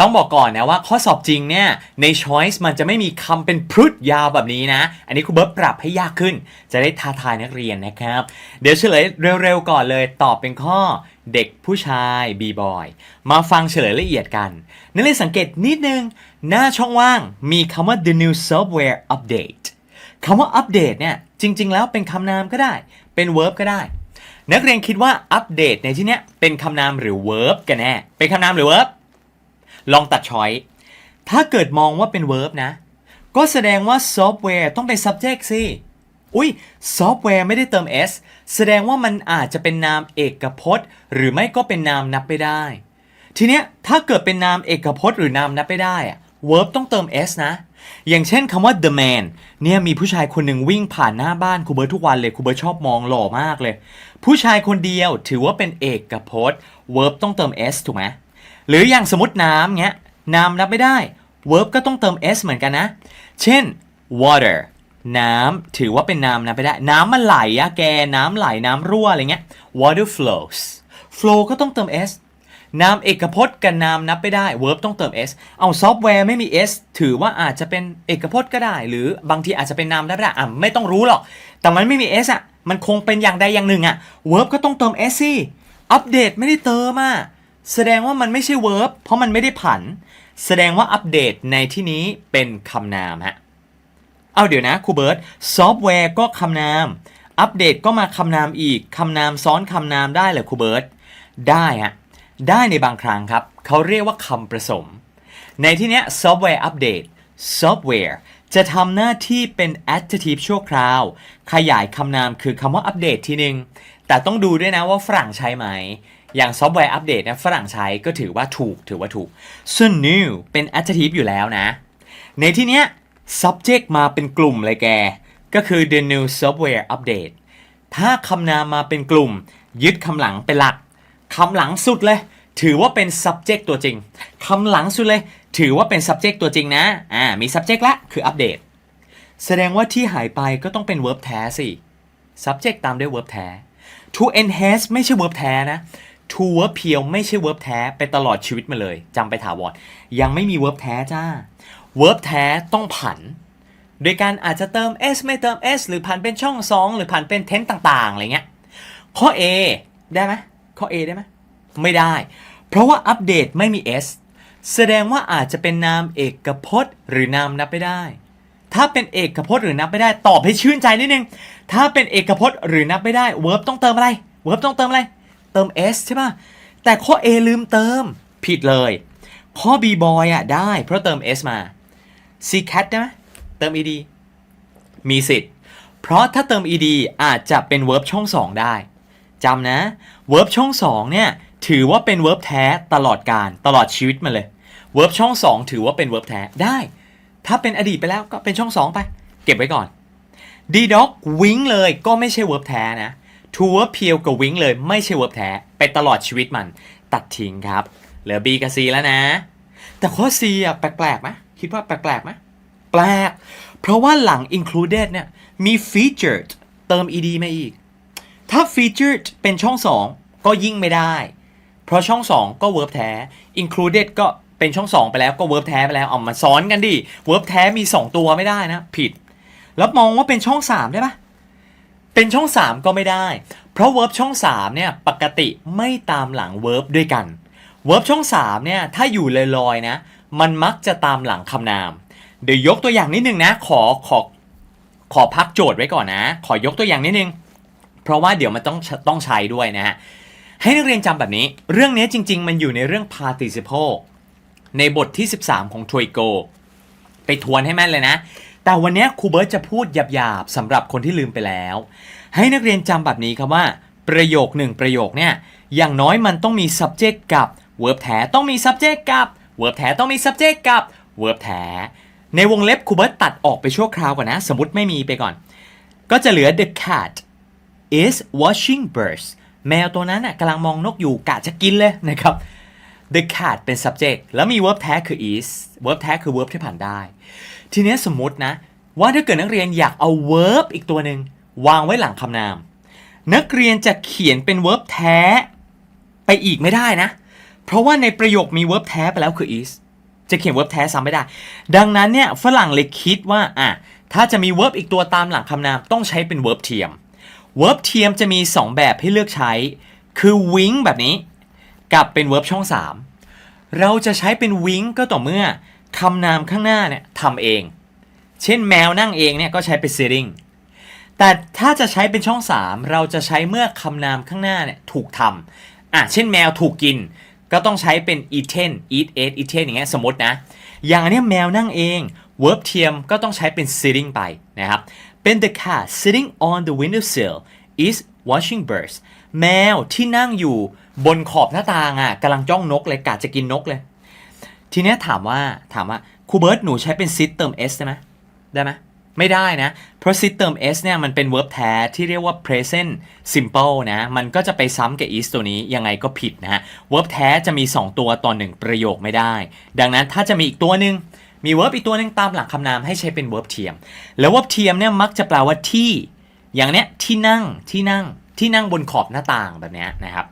ต้องบอกก่อนนะว่าข้อสอบจริงเนี่ยใน choice มันจะไม่มีคำเป็นพรุดยาวแบบนี้นะ อันนี้ครูเบิร์ตปรับให้ยากขึ้น จะได้ท้าทายนักเรียนนะครับ เดี๋ยวเฉลยเร็วๆก่อนเลยตอบเป็นข้อเด็กผู้ชาย b boy มาฟังเฉลยละเอียดกัน นักเรียนสังเกตนิดนึง หน้าช่องว่างมีคำว่า the new software update คำว่า update เนี่ยจริง ๆ แล้วเป็นคำนามก็ได้ เป็น verb ก็ได้ นักเรียนคิดว่าอัปเดตในที่เนี้ยเป็นคำนามหรือ verb กันแน่เป็นคำนามหรือ verb ลองตัดช้อย ถ้าเกิดมองว่าเป็น verb นะ ก็แสดงว่าซอฟต์แวร์ต้องเป็น subject สิ อุ้ยซอฟต์แวร์ไม่ได้เติม s แสดงว่ามันอาจจะเป็นนามเอกพจน์ หรือไม่ก็เป็นนามนับไปได้ ทีเนี้ยถ้าเกิดเป็นนามเอกพจน์ หรือนามนับไปได้อะ verb ต้องเติม s นะ อย่างเช่นคำว่า the man เนี่ยมีผู้ชายคนหนึ่งวิ่งผ่านหน้าบ้านครูเบิร์ตทุกวันเลยครูเบิร์ตชอบมองหล่อมากเลย ผู้ชายคนเดียวถือว่าเป็นเอกพจน์ verb ต้องเติม s ถูกไหม หรืออย่างสมมติน้ำเงี้ยนามนับไม่ได้ verb ก็ต้องเติม s เหมือนกันนะ เช่น water น้ำถือว่าเป็นนามนับไม่ได้ น้ำมันไหลอะแก น้ำไหลน้ำรั่วอะไรเงี้ย water flows flow ก็ต้องเติม s นามเอกพจน์กับนามนับไม่ได้ verb ต้องเติม s เอาซอฟต์แวร์ไม่มี s ถือว่าอาจจะเป็นเอกพจน์ก็ได้ หรือบางทีอาจจะเป็นนามนับไม่ได้อะไม่ต้องรู้หรอก แต่มันไม่มี s อะมันคงเป็นอย่างใดอย่างหนึ่งอะ verb ก็ต้องเติม s สิอัปเดตไม่ได้เติมอะ แสดงว่ามันไม่ใช่ verb เพราะมันไม่ได้ผัน แสดงว่าอัปเดตในที่นี้เป็นคำนามฮะ เอาเดี๋ยวนะครูเบิร์ตซอฟต์แวร์ก็คำนาม อัปเดตก็มาคำนามอีก คำนามซ้อนคำนามได้เหรอครูเบิร์ตได้ฮะ ได้ในบางครั้งครับ เขาเรียกว่าคำผสม ในที่เนี้ยซอฟต์แวร์อัปเดตซอฟต์แวร์จะทำหน้าที่เป็น adjective ชั่วคราว ขยายคำนามคือคำว่าอัปเดตทีหนึ่งแต่ต้องดูด้วยนะว่าฝรั่งใช้ไหม อย่างซอฟต์แวร์อัปเดตนะฝรั่งใช้ก็ถือว่าถูกถือว่าถูก ส่วน new เป็น adjective อยู่แล้วนะ ในที่เนี้ย subject มาเป็นกลุ่มเลยแก ก็คือ the new software update ถ้าคำนามมาเป็นกลุ่ม ยึดคำหลังเป็นหลักคำหลังสุดเลย ถือว่าเป็น subject ตัวจริงคำหลังสุดเลย ถือว่าเป็น subject ตัวจริงนะอ่ามี subject ละคือ update แสดงว่าที่หายไปก็ต้องเป็น verb แท้สิ subject ตามด้วย verb แท้ to enhance ไม่ใช่ verb แท้นะ to verb เพียวไม่ใช่ verb แท้ไปตลอดชีวิตมาเลยจำไปถาวรยังไม่มี verb แท้จ้า verb แท้ต้องผัน โดยการอาจจะเติม s ไม่เติม s หรือผันเป็นช่อง 2 หรือผันเป็น tense ต่างๆอะไรเงี้ยข้อ A ได้ไหมข้อ A ได้ไหมไม่ได้ เพราะว่าอัปเดตไม่มี s แสดงว่าอาจจะเป็นนามเอกพจน์ หรือนามนับไม่ได้ ถ้าเป็นเอกพจน์หรือนับไม่ได้ตอบให้ชื่นใจนิดนึง ถ้าเป็นเอกพจน์หรือนับไม่ได้ verb ต้องเติมอะไร verb ต้องเติมอะไร เติม s ใช่ป่ะ แต่ข้อ A ลืมเติมผิดเลย ข้อ B boy อะได้เพราะเติม s มา C cat ได้ไหมเติม ed มีสิทธิ์ เพราะถ้าเติม ed อาจจะเป็น verb ช่อง 2 ได้จำนะ verb ช่อง 2 เนี่ย ถือว่าเป็น verb แท้ตลอดการตลอดชีวิตมาเลย verb ช่อง 2 ถือว่าเป็น verb แท้ได้ ถ้าเป็นอดีตไปแล้วก็เป็นช่อง 2 ไป เก็บไว้ก่อน d dog วิงเลยก็ไม่ใช่ verb แท้นะ to verb เพียวกับวิงเลยไม่ใช่ verb แท้ ไปตลอดชีวิตมัน ตัดทิ้งครับ เหลือ B กับ C แล้วนะ แต่ข้อ C อะแปลกๆไหมคิดว่าแปลกๆไหมแปลก เพราะว่าหลัง included เนี่ยมี featured เติม ed มาอีก ถ้า featured เป็นช่อง 2 ก็ยิ่งไม่ได้ เพราะช่อง 2 ก็ verb แท้ included ก็เป็นช่อง 2 ไปแล้วก็ verb แท้ไปแล้วเอามาซ้อนกันดิ verb แท้มี 2 ตัวไม่ได้นะ ผิด แล้วมองว่าเป็นช่อง 3 ได้ปะ เป็นช่อง 3 ก็ไม่ได้ เพราะ verb ช่อง 3 เนี่ยปกติไม่ตามหลัง verb ด้วยกัน verb ช่อง 3 เนี่ยถ้าอยู่ลอยๆนะ มันมักจะตามหลังคำนาม เดี๋ยวยกตัวอย่างนิดนึงนะ ขอขอขอพักโจทย์ไว้ก่อนนะ ขอยกตัวอย่างนิดนึง เพราะว่าเดี๋ยวมันต้องต้องใช้ด้วยนะฮะ ให้นักเรียนจำแบบนี้ เรื่องนี้จริง ๆ มันอยู่ในเรื่อง participle ในบทที่ 13 ของ t r o y g o ไปทวนให้แม่นเลยนะ แต่วันนี้ครูเบิร์ตจะพูดหยาบๆสำหรับคนที่ลืมไปแล้ว ให้นักเรียนจำแบบนี้ครับว่า ประโยคหนึ่งประโยคเนี่ยอย่างน้อยมันต้องมี subject กับ verb แท้ต้องมี subject กับ verb แท้ต้องมี subject กับ verb แท้ในวงเล็บครูเบิร์ตตัดออกไปชั่วคราวก่อนนะ สมมติไม่มีไปก่อน ก็จะเหลือ the cat is watching birds แมวตัวนั้นน่ะกำลังมองนกอยู่กะจะกินเลยนะครับ the cat เป็น subject แล้วมี verb แท้คือ is verb แท้คือ verb ที่ผ่านได้ ทีนี้สมมตินะ ว่าถ้าเกิดนักเรียนอยากเอา verb อีกตัวหนึ่งวางไว้หลังคำนาม นักเรียนจะเขียนเป็น verb แท้ไปอีกไม่ได้นะ เพราะว่าในประโยคมี verb แท้ไปแล้วคือ is จะเขียน verb แท้ซ้ำไม่ได้ ดังนั้นเนี่ยฝรั่งเลยคิดว่าอะถ้าจะมี verb อีกตัวตามหลังคำนามต้องใช้เป็น verb เทียม verb เทียมจะมี 2 แบบให้เลือกใช้ คือ wing แบบนี้ กับเป็น verb ช่อง 3 เราจะใช้เป็น wing ก็ต่อเมื่อ คำนามข้างหน้าเนี่ยทำเอง เช่นแมวนั่งเองเนี่ยก็ใช้เป็น sitting แต่ถ้าจะใช้เป็นช่อง 3 เราจะใช้เมื่อคำนามข้างหน้าเนี่ยถูกทำอะเช่นแมวถูกกิน ก็ต้องใช้เป็น eaten eat ate eaten อย่างเงี้ยสมมตินะ อย่างอันเนี้ยแมวนั่งเอง verb เทียมก็ต้องใช้เป็น sitting ไปนะครับ เป็น the cat sitting on the windowsill is watching birds แมวที่นั่งอยู่บนขอบหน้าต่างอะกำลังจ้องนกเลยกะจะกินนกเลย ทีเนี้ยถามว่าถามว่าครูเบิร์ตหนูใช้เป็น sit เติม s ได้ไหมได้ไหมไม่ได้นะ เพราะ sit เติม s เนี่ยมันเป็น verb แท้ที่เรียกว่า present simple นะ มันก็จะไปซ้ำกับ is ตัวนี้ ยังไงก็ผิดนะฮะ verb แท้จะมี 2 ตัวต่อหนึ่งประโยคไม่ได้ ดังนั้นถ้าจะมีอีกตัวหนึ่งมี verb อีกตัวหนึ่งตามหลังคำนามให้ใช้เป็น verb เทียม แล้ว verb เทียมเนี่ยมักจะแปลว่าที่ อย่างเนี้ยที่นั่งที่นั่งที่นั่งบนขอบหน้าต่างแบบเนี้ยนะครับ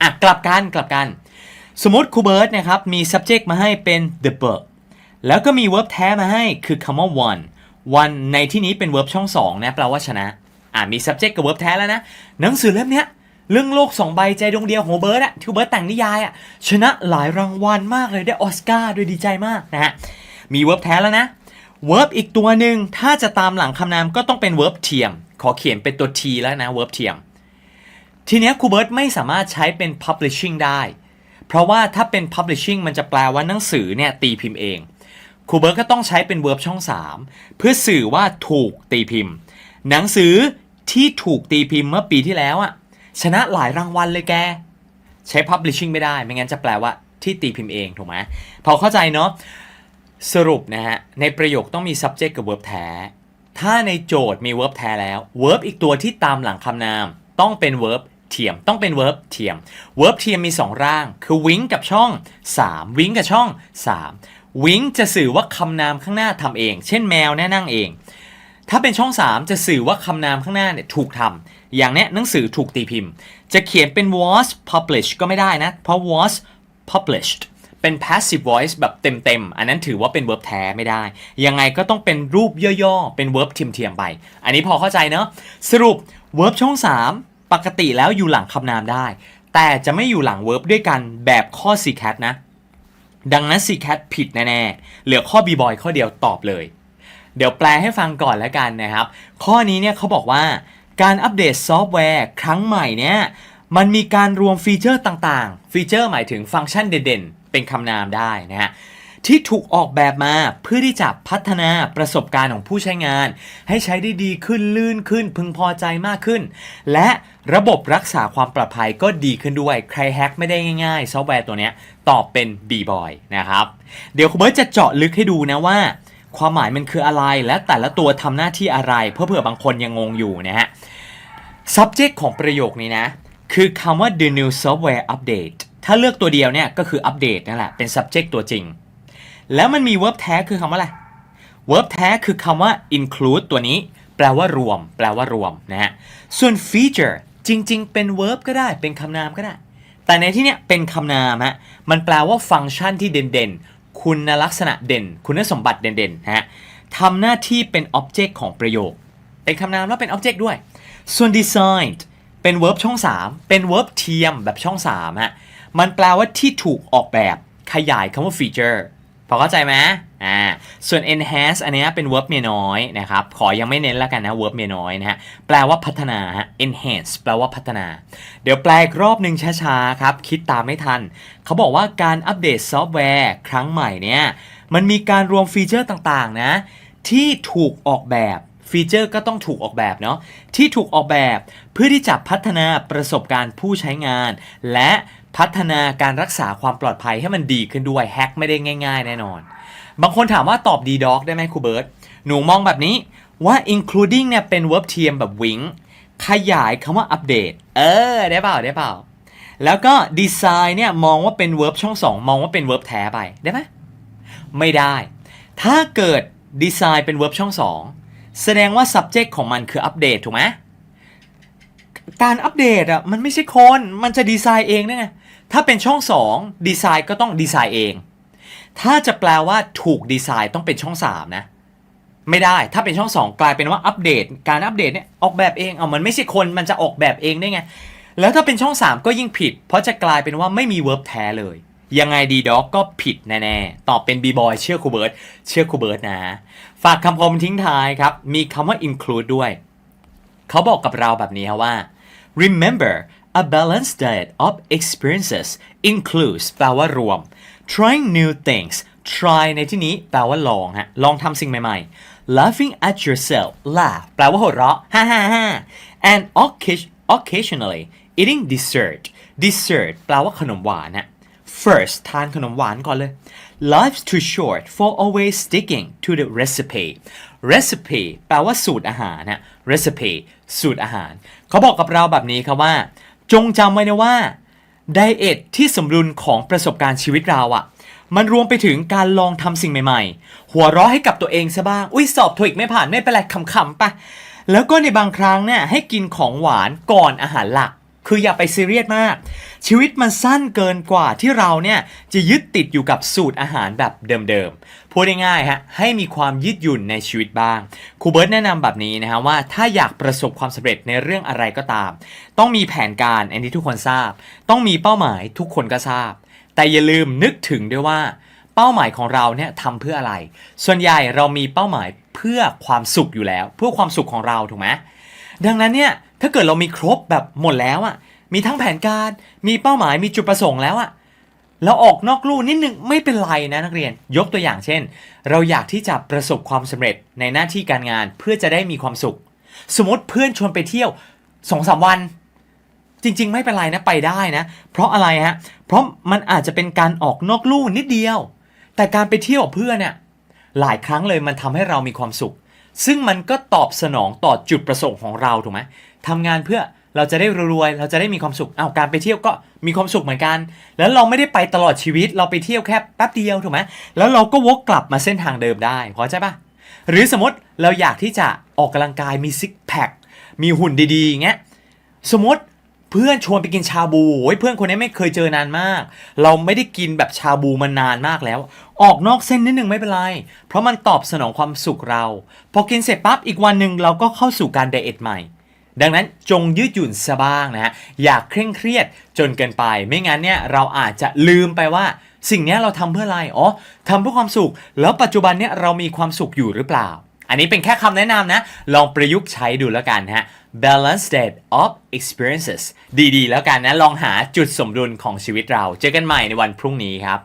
อะกลับกันกลับกัน สมมติครูเบิร์ตนะครับมี subject มาให้เป็น the book แล้วก็มี verb แท้มาให้คือคำว่า one one ในที่นี้เป็น verb ช่อง2นะแปลว่าชนะอ่ามี subject กับ verb แท้แล้วนะ หนังสือเล่มเนี้ยเรื่องโลก2ใบใจดวงเดียวของเบิร์ตอะที่เบิร์ตแต่งนิยายอะชนะหลายรางวัลมากเลยได้ออสการ์ด้วยดีใจมากนะฮะมี verb แท้แล้วนะ verb อีกตัวหนึ่งถ้าจะตามหลังคำนามก็ต้องเป็น verb เทียม ขอเขียนเป็นตัว t แล้วนะ verb เทียม ทีเนี้ยครูเบิร์ตไม่สามารถใช้เป็น publishing ได้ เพราะว่าถ้าเป็น publishing มันจะแปลว่าหนังสือเนี่ยตีพิมพ์เองครูเบิร์ตก็ต้องใช้เป็น verb ช่อง 3 เพื่อสื่อว่าถูกตีพิมพ์ หนังสือที่ถูกตีพิมพ์เมื่อปีที่แล้วอะชนะหลายรางวัลเลยแก ใช้ publishing ไม่ได้ ไม่งั้นจะแปลว่าที่ตีพิมพ์เองถูกไหมพอเข้าใจเนาะสรุปนะฮะ ในประโยคต้องมี subject กับ verb แท้ ถ้าในโจทย์มี verb แท้แล้ว verb อีกตัวที่ตามหลังคำนาม ต้องเป็น verb เทียมต้องเป็น verb เทียม verb เทียมมี 2 ร่าง คือ wing กับช่อง3 wing กับช่อง3 wing จะสื่อว่าคำนามข้างหน้าทำเอง เช่นแมวแน่นั่งเอง ถ้าเป็นช่อง 3 จะสื่อว่าคำนามข้างหน้าเนี่ยถูกทำอย่างเนี้ยหนังสือถูกตีพิมพ์ จะเขียนเป็น was published ก็ไม่ได้นะ เพราะ was published เป็น passive voice แบบเต็มๆ อันนั้นถือว่าเป็น verb แท้ไม่ได้ ยังไงก็ต้องเป็นรูปย่อๆ เป็น verb เทียมๆ ไป อันนี้พอเข้าใจเนอะสรุป verb ช่อง 3 ปกติแล้วอยู่หลังคำนามได้ แต่จะไม่อยู่หลัง verb ด้วยกันแบบข้อ c cat นะ ดังนั้น c cat ผิดแน่ๆ เหลือข้อ b boy ข้อเดียวตอบเลย เดี๋ยวแปลให้ฟังก่อนแล้วกันนะครับ ข้อนี้เนี่ยเขาบอกว่าการอัปเดตซอฟต์แวร์ครั้งใหม่เนี่ยมันมีการรวมฟีเจอร์ต่างๆ ฟีเจอร์หมายถึงฟังก์ชันเด่นๆ เป็นคำนามได้นะฮะ ที่ถูกออกแบบมาเพื่อที่จะพัฒนาประสบการณ์ของผู้ใช้งาน ให้ใช้ได้ดีขึ้นลื่นขึ้น พึงพอใจมากขึ้น และระบบรักษาความปลอดภัยก็ดีขึ้นด้วย ใครแฮ็กไม่ได้ง่ายๆ ซอฟต์แวร์ตัวนี้ตอบเป็น B-Boy นะครับ เดี๋ยวคุณเบิร์ตจะเจาะลึกให้ดูนะว่า ความหมายมันคืออะไรและแต่ละตัวทำหน้าที่อะไร เพื่อเผื่อบางคนยังงงอยู่นะฮะ subject ของประโยคนี้นะ คือคำว่า the new software update ถ้าเลือกตัวเดียวเนี่ยก็คือ update นั่นแหละเป็น subject ตัวจริง แล้วมันมี verb แท้คือคำว่าอะไร verb แท้คือคำว่า include ตัวนี้ แปลว่ารวม แปลว่ารวมนะฮะ ส่วน feature จริง ๆ เป็น verb ก็ได้ เป็นคำนามก็ได้ แต่ในที่เนี้ยเป็นคำนามฮะ มันแปลว่าฟังก์ชันที่เด่นๆ คุณลักษณะเด่น คุณสมบัติเด่นๆ นะฮะทำหน้าที่เป็น object ของประโยค เป็นคำนามแล้วเป็น object ด้วย ส่วน designed เป็น verb ช่อง 3 เป็น verb เทียมแบบช่อง3ฮะ มันแปลว่าที่ถูกออกแบบ ขยายคำว่า feature พอเข้าใจไหมอ่า ส่วน enhance อันนี้เป็น verb เมียน้อยนะครับ ขอยังไม่เน้นแล้วกันนะ verb เมียน้อยนะฮะ แปลว่าพัฒนาฮะ enhance แปลว่าพัฒนา เดี๋ยวแปลอีกรอบหนึ่งช้าๆครับ คิดตามไม่ทัน เขาบอกว่าการอัปเดตซอฟต์แวร์ครั้งใหม่เนี่ย มันมีการรวมฟีเจอร์ต่างๆนะ ที่ถูกออกแบบฟีเจอร์ก็ต้องถูกออกแบบเนาะที่ถูกออกแบบเพื่อที่จะพัฒนาประสบการณ์ผู้ใช้งาน และ พัฒนาการรักษาความปลอดภัยให้มันดีขึ้นด้วยแฮกไม่ได้ง่าย ๆ แน่นอน บางคนถามว่าตอบดีด็อกได้ไหมครูเบิร์ตหนูมองแบบนี้ว่า including เนี่ยเป็น verb เทียมแบบ wing ขยายคำว่าอัปเดตเออ ได้เปล่าได้เปล่า แล้วก็ design เนี่ยมองว่าเป็น verb ช่อง2มองว่าเป็น verb แท้ไปได้ไหมไม่ได้ ถ้าเกิด design เป็น verb ช่อง2แสดงว่า subject ของมันคืออัปเดตถูกไหม การอัปเดตอะมันไม่ใช่คน มันจะดีไซน์เองได้ไง ถ้าเป็นช่อง 2 ดีไซน์ก็ต้องดีไซน์เอง ถ้าจะแปลว่าถูกดีไซน์ต้องเป็นช่อง 3 นะ ไม่ได้ถ้าเป็นช่อง 2 กลายเป็นว่าอัปเดต การอัปเดตเนี่ยออกแบบเองเอามันไม่ใช่คนมันจะออกแบบเองได้ไง แล้วถ้าเป็นช่อง 3 ก็ยิ่งผิด เพราะจะกลายเป็นว่าไม่มีเวิร์บแท้เลยยังไงดีด็อกก็ผิดแน่ๆ ตอบเป็นบีบอยเชื่อครูเบิร์ตเชื่อครูเบิร์ตนะ ฝากคำคมทิ้งท้ายครับ มีคำว่า include ด้วย เขาบอกกับเราแบบนี้ครว่า remember a balanced diet of experiences includes แปลว่ารวม trying new things try ในที่นี้แปลว่าลองฮะ ลองทำสิ่งใหม่ๆ laughing at yourself laugh แปลว่าหัวเราะฮ่าฮ่าฮ่า and occa- occasionally eating dessert dessert แปลว่าขนมหวานฮะ first ทานขนมหวานก่อนเลย life's too short for always sticking to the recipe recipe แปลว่าสูตรอาหารนะ recipe สูตรอาหาร เขาบอกกับเราแบบนี้ครับว่า จงจำไว้นะว่าไดเอทที่สมดุลของประสบการณ์ชีวิตเราอะ่ะ มันรวมไปถึงการลองทำสิ่งใหม่ๆ หัวเราะให้กับตัวเองซะบ้าง อุ้ยสอบโทอีกไม่ผ่านไม่เป็นไรขำๆปะแล้วก็ในบางครั้งเนี่ยให้กินของหวานก่อนอาหารหลัก คืออย่าไปซีเรียสมาก ชีวิตมันสั้นเกินกว่าที่เราเนี่ยจะยึดติดอยู่กับสูตรอาหารแบบเดิมๆ พูดง่ายๆฮะให้มีความยืดหยุ่นในชีวิตบ้างครูเบิร์ตแนะนำแบบนี้นะฮะว่าถ้าอยากประสบความสำเร็จในเรื่องอะไรก็ตาม ต้องมีแผนการอันนี้ทุกคนทราบ ต้องมีเป้าหมายทุกคนก็ทราบ แต่อย่าลืมนึกถึงด้วยว่าเป้าหมายของเราเนี่ยทำเพื่ออะไร ส่วนใหญ่เรามีเป้าหมายเพื่อความสุขอยู่แล้ว เพื่อความสุขของเราถูกไหมดังนั้นเนี่ย ถ้าเกิดเรามีครบแบบหมดแล้วอะ่ะ มีทั้งแผนการ มีเป้าหมาย มีจุดประสงค์แล้วอะ่ะแล้วออกนอกลู่นิดนึงไม่เป็นไรนะนักเรียน ยกตัวอย่างเช่น เราอยากที่จะประสบความสำเร็จในหน้าที่การงานเพื่อจะได้มีความสุข สมมติเพื่อนชวนไปเที่ยวสองสามวัน จริง ๆ ไม่เป็นไรนะไปได้นะ เพราะอะไรฮะ เพราะมันอาจจะเป็นการออกนอกลู่นิดเดียว แต่การไปเที่ยวกับเพื่อนเนี่ยหลายครั้งเลยมันทำให้เรามีความสุข ซึ่งมันก็ตอบสนองต่อจุดประสงค์ของเราถูกไหม ทำงานเพื่อเราจะได้รวยเราจะได้มีความสุขเอาการไปเที่ยวก็มีความสุขเหมือนกัน แล้วเราไม่ได้ไปตลอดชีวิต เราไปเที่ยวแค่แป๊บเดียวถูกไหมแล้วเราก็วกกลับมาเส้นทางเดิมได้พอใจปะหรือสมมติเราอยากที่จะออกกำลังกายมีซิกแพคมีหุ่นดีๆอย่างเงี้ยสมมติเพื่อนชวนไปกินชาบูโอ้ยเพื่อนคนนี้ไม่เคยเจอนานมาก เราไม่ได้กินแบบชาบูมานานมากแล้ว ออกนอกเส้นนิดนึงไม่เป็นไร เพราะมันตอบสนองความสุขเรา พอกินเสร็จปั๊บอีกวันหนึ่งเราก็เข้าสู่การไดเอทใหม่ ดังนั้นจงยืดหยุ่นซะบ้างนะฮะอย่าเคร่งเครียดจนเกินไป ไม่งั้นเนี่ยเราอาจจะลืมไปว่า สิ่งนี้เราทำเพื่ออะไรอ๋อทำเพื่อความสุข แล้วปัจจุบันเนี่ยเรามีความสุขอยู่หรือเปล่า อันนี้เป็นแค่คำแนะนำนะ ลองประยุกต์ใช้ดูแล้วกันฮะ balance state of experiences ดีๆ แล้วกันนะ ลองหาจุดสมดุลของชีวิตเรา เจอกันใหม่ในวันพรุ่งนี้ครับ